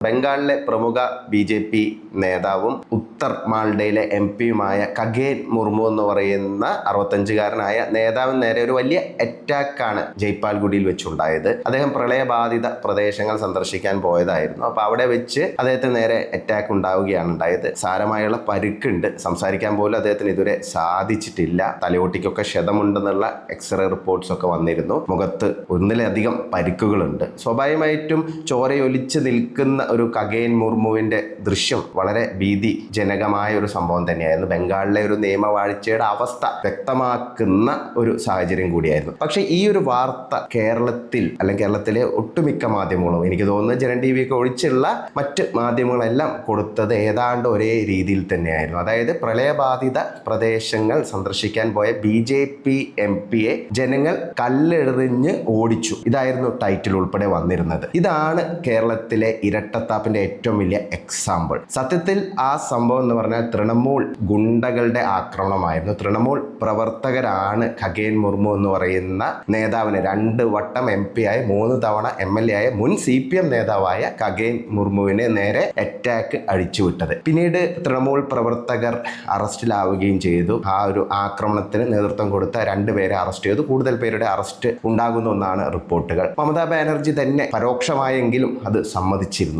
ബംഗാളിലെ പ്രമുഖ ബി നേതാവും ഉത്തർ മാൾഡയിലെ എം പിയുമായ കഗേൻ മുർമു എന്ന് പറയുന്ന അറുപത്തഞ്ചുകാരനായ നേതാവിന് നേരെ ഒരു വലിയ അറ്റാക്കാണ് ജയ്പാൽഗുഡിയിൽ വെച്ചുണ്ടായത്. അദ്ദേഹം പ്രളയബാധിത പ്രദേശങ്ങൾ സന്ദർശിക്കാൻ പോയതായിരുന്നു. അപ്പോൾ അവിടെ വെച്ച് അദ്ദേഹത്തിന് നേരെ അറ്റാക്ക് ഉണ്ടാവുകയാണ് ഉണ്ടായത്. സാരമായുള്ള പരുക്കുണ്ട്. സംസാരിക്കാൻ പോലും അദ്ദേഹത്തിന് ഇതുവരെ സാധിച്ചിട്ടില്ല. തലയോട്ടിക്കൊക്കെ ക്ഷതമുണ്ടെന്നുള്ള എക്സ്റേ റിപ്പോർട്ട്സ് ഒക്കെ വന്നിരുന്നു. മുഖത്ത് ഒന്നിലധികം പരുക്കുകളുണ്ട്. സ്വാഭാവികമായിട്ടും ചോരയൊലിച്ച് നിൽക്കുന്ന ഒരു കഗേൻ മുർമുവിന്റെ ദൃശ്യം വളരെ ഭീതി ജനകമായ ഒരു സംഭവം തന്നെയായിരുന്നു. ബംഗാളിലെ ഒരു നിയമവാഴ്ചയുടെ അവസ്ഥ വ്യക്തമാക്കുന്ന ഒരു സാഹചര്യം കൂടിയായിരുന്നു. പക്ഷേ ഈ ഒരു വാർത്ത കേരളത്തിൽ അല്ലെങ്കിൽ കേരളത്തിലെ ഒട്ടുമിക്ക മാധ്യമങ്ങളും എനിക്ക് തോന്നുന്നു ജനൻ ടി വി ഒക്കെ ഒഴിച്ചുള്ള മറ്റ് മാധ്യമങ്ങളെല്ലാം കൊടുത്തത് ഏതാണ്ട് ഒരേ രീതിയിൽ തന്നെയായിരുന്നു. അതായത് പ്രളയബാധിത പ്രദേശങ്ങൾ സന്ദർശിക്കാൻ പോയ ബി ജെ പി എം പിയെ ജനങ്ങൾ കല്ലെറിഞ്ഞ് ഓടിച്ചു. ഇതായിരുന്നു ടൈറ്റിൽ ഉൾപ്പെടെ വന്നിരുന്നത്. ഇതാണ് കേരളത്തിലെ ഇരട്ടത്താപ്പിന്റെ ഏറ്റവും വലിയ എക്സാമ്പിൾ. സത്യത്തിൽ ആ സംഭവം എന്ന് പറഞ്ഞാൽ തൃണമൂൽ ഗുണ്ടകളുടെ ആക്രമണമായിരുന്നു. തൃണമൂൽ പ്രവർത്തകരാണ് ഖഗേൻ മുർമു എന്ന് പറയുന്ന നേതാവിന് രണ്ട് വട്ടം എം പി ആയ മൂന്ന് തവണ എം എൽ എ ആയ മുൻ സി പി എം നേതാവായ ഖഗേൻ മുർമുവിനെ നേരെ അറ്റാക്ക് അഴിച്ചുവിട്ടത് പിന്നീട് തൃണമൂൽ പ്രവർത്തകർ അറസ്റ്റിലാവുകയും ചെയ്തു. ആ ഒരു ആക്രമണത്തിന് നേതൃത്വം കൊടുത്ത രണ്ടുപേരെ അറസ്റ്റ് ചെയ്തു. കൂടുതൽ പേരുടെ അറസ്റ്റ് ഉണ്ടാകുന്ന ഒന്നാണ് റിപ്പോർട്ടുകൾ. മമതാ ബാനർജി തന്നെ പരോക്ഷമായെങ്കിലും അത് സമ്മതിച്ചിരുന്നു.